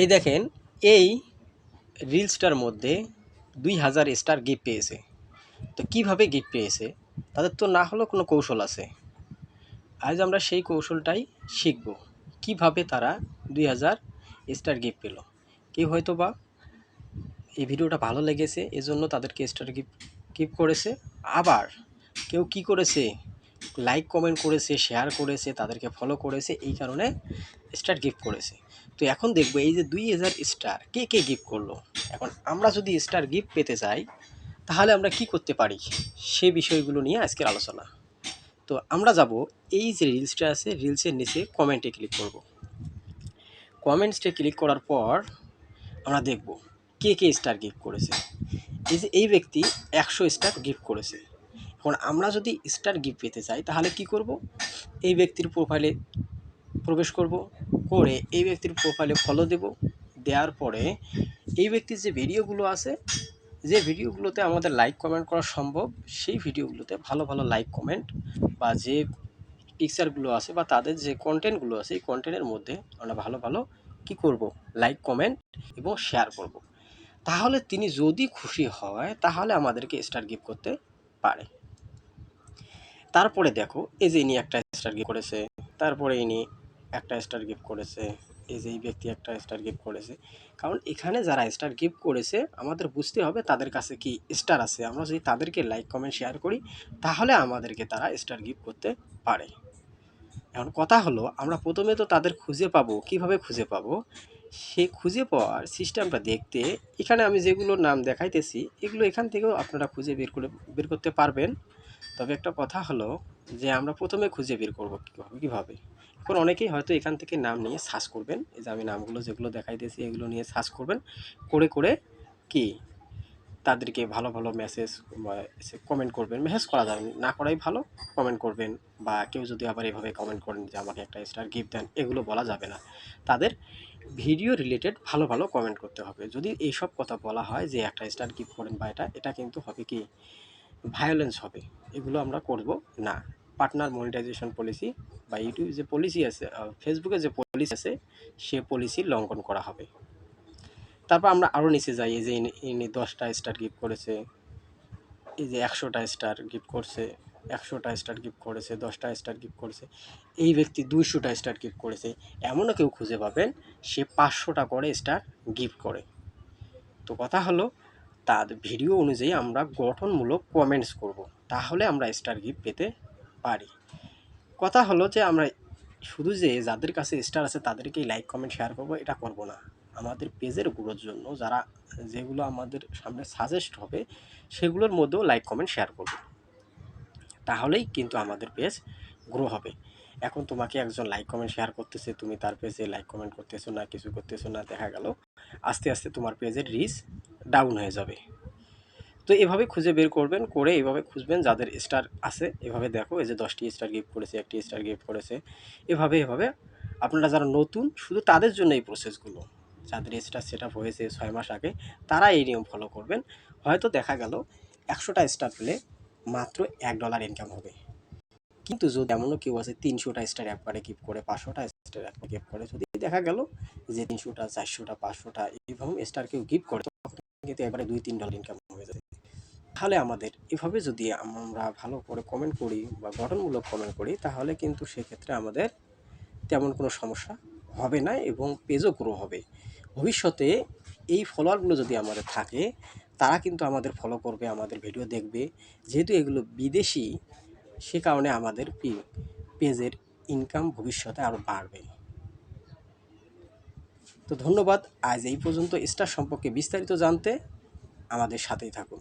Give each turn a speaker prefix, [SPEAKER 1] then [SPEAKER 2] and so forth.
[SPEAKER 1] এই দেখেন, এই রিলসটার মধ্যে দুই হাজার স্টার গিফট পেয়েছে। তো কীভাবে গিফট পেয়েছে? তাদের তো না হলেও কোনো কৌশল আছে। আজ আমরা সেই কৌশলটাই শিখব। কীভাবে তারা দুই হাজার স্টার গিফট পেল? কেউ হয়তো বা এই ভিডিওটা ভালো লেগেছে, এজন্য তাদেরকে স্টার গিফট গিফট করেছে। আবার কেউ কি করেছে? লাইক কমেন্ট করেছে শেয়ার করেছে, তাদেরকে ফলো করেছে, এই কারণে স্টার গিফট করেছে। তো এখন দেখব এই যে দুই হাজার স্টার কে কে গিফট করল। এখন আমরা যদি স্টার গিফট পেতে চাই, তাহলে আমরা কি করতে পারি? সে বিষয়গুলো নিয়ে আজকের আলোচনা। তো আমরা যাব, এই যে রিলসটা আছে রিলসের নিচে কমেন্টে ক্লিক করব। কমেন্টসটা ক্লিক করার পর আমরা দেখব কে কে স্টার গিফট করেছে। এই যে এই ব্যক্তি একশো স্টার গিফট করেছে। এখন আমরা যদি স্টার গিফট পেতে চাই, তাহলে কি করব? এই ব্যক্তির প্রোফাইলে প্রবেশ করব। করে এই ব্যক্তির প্রোফাইলে ফলো দেব। দেওয়ার পরে এই ব্যক্তির যে ভিডিওগুলো আছে, যে ভিডিওগুলোতে আমাদের লাইক কমেন্ট করা সম্ভব, সেই ভিডিওগুলোতে ভালো ভালো লাইক কমেন্ট বা যে পিকচারগুলো আছে বা তাদের যে কন্টেন্টগুলো আছে, এই কন্টেন্টের মধ্যে আমরা ভালো ভালো কি করব? লাইক কমেন্ট এবং শেয়ার করব। তাহলে তিনি যদি খুশি হয়, তাহলে আমাদেরকে স্টার গিফট করতে পারে। তারপরে দেখো, এই যে ইনি একটা স্টার গিফট করেছে, তারপরে ইনি একটা স্টার গিফট করেছে, এই যে এই ব্যক্তি একটা স্টার গিফট করেছে। কারণ এখানে যারা স্টার গিফট করেছে, আমাদের বুঝতে হবে তাদের কাছে কি স্টার আছে। আমরা যদি তাদেরকে লাইক কমেন্ট শেয়ার করি, তাহলে আমাদেরকে তারা স্টার গিফট করতে পারে। এখন কথা হলো, আমরা প্রথমে তো তাদের খুঁজে পাবো, কীভাবে খুঁজে পাবো? সে খুঁজে পাওয়ার সিস্টেমটা দেখতে, এখানে আমি যেগুলো নাম দেখাইতেছি, এগুলো এখান থেকেও আপনারা খুঁজে বের করে, বের করতে পারবেন। তবে একটা কথা হলো যে, আমরা প্রথমে খুঁজে বের করব কীভাবে? এখন অনেকেই হয়তো এখান থেকে নাম নিয়ে সার্চ করবেন, এই যে আমি নামগুলো যেগুলো দেখাইতেছি এগুলো নিয়ে সার্চ করবেন, করে করে কি তাদেরকে ভালো ভালো মেসেজ কমেন্ট করবেন মেসেজ করা যাবে না করাই ভালো কমেন্ট করবেন বা কেউ যদি আবার এভাবে কমেন্ট করেন যে, আমাকে একটা স্টার গিফট দেন, এগুলো বলা যাবে না। তাদের ভিডিও রিলেটেড ভালো ভালো কমেন্ট করতে হবে। যদি এইসব কথা বলা হয় যে, একটা স্টার গিফট করেন বা এটা এটা কিন্তু হবে কি ভায়োলেন্স হবে, এগুলো আমরা করব না। পার্টনার মনিটাইজেশন পলিসি বা ইউটিউব যে পলিসি আছে ফেসবুকে যে পলিসি আছে, সে পলিসি লঙ্ঘন করা হবে। তারপর আমরা আরও নিচে যাই, এই যে ইনি- দশটা স্টার গিফট করেছে, এই যে একশোটা স্টার গিফট করছে, একশোটা স্টার গিফট করেছে, দশটা স্টার গিফট করেছে, এই ব্যক্তি দুইশোটা স্টার গিফট করেছে, এমনও কেউ খুঁজে পাবেন, সে পাঁচশোটা করে স্টার গিফট করে। তো কথা হলো তার ভিডিও অনুযায়ী আমরা গঠনমূলক কমেন্টস করব। তাহলে আমরা স্টার গিফট পেতে পারি। কথা হলো যে আমরা শুধু যে যাদের কাছে স্টার আছে তাদেরকেই লাইক কমেন্ট শেয়ার করব, এটা করব না। আমাদের পেজের গ্রোথ জন্য যারা যেগুলো আমাদের সামনে সাজেস্ট হবে, সেগুলোর মধ্যেও লাইক কমেন্ট শেয়ার করব। তাহলেই কিন্তু আমাদের পেজ গ্রো হবে। এখন তোমাকে একজন লাইক কমেন্ট শেয়ার করতেছে, তুমি তার পেজে লাইক কমেন্ট করতেছো না, কিছু করতেছো না, দেখা গেল। আস্তে আস্তে তোমার পেজের রিচ ডাউন হয়ে যাবে। তো এভাবে খুঁজে বের করবেন, করে এভাবে খুঁজবেন যাদের স্টার আছে, এভাবে দেখো এই যে দশটি স্টার গিফট করেছে, একটি স্টার গিফট করেছে, এভাবে এভাবে। আপনারা যারা নতুন, শুধু তাদের জন্য এই প্রসেসগুলো যাদের স্টার সেট আপ হয়েছে ছয় মাস আগে, তারা এই নিয়ম ফলো করবেন। হয়তো দেখা গেল একশোটা স্টার পেলে মাত্র এক ডলার ইনকাম হবে। কিন্তু যদি এমনও কেউ আছে, তিনশোটা স্টার একবারে গিফট করে, পাঁচশোটা স্টার একবারে গিফট করে, যদি দেখা গেল যে তিনশোটা, চারশোটা, পাঁচশোটা এইভাবে স্টার কেউ গিফট করে কিন্তু একবারে দুই, তিন ডলার ইনকাম হয়ে যাবে। তাহলে আমাদের এভাবে যদি আমরা ভালো করে কমেন্ট করি বা গঠনমূলক কমেন্ট করি, তাহলে কিন্তু সেক্ষেত্রে আমাদের তেমন কোনো সমস্যা হবে না এবং পেজও গ্রো হবে। ভবিষ্যতে এই ফলোয়ারগুলো যদি আমাদের থাকে, তারা কিন্তু আমাদের ফলো করবে, আমাদের ভিডিও দেখবে। যেহেতু এগুলো বিদেশি, সে কারণে আমাদের পেজের ইনকাম ভবিষ্যতে আরও বাড়বে। তো ধন্যবাদ আজ এই পর্যন্ত স্টার সম্পর্কে বিস্তারিত জানতে আমাদের সাথেই থাকুন.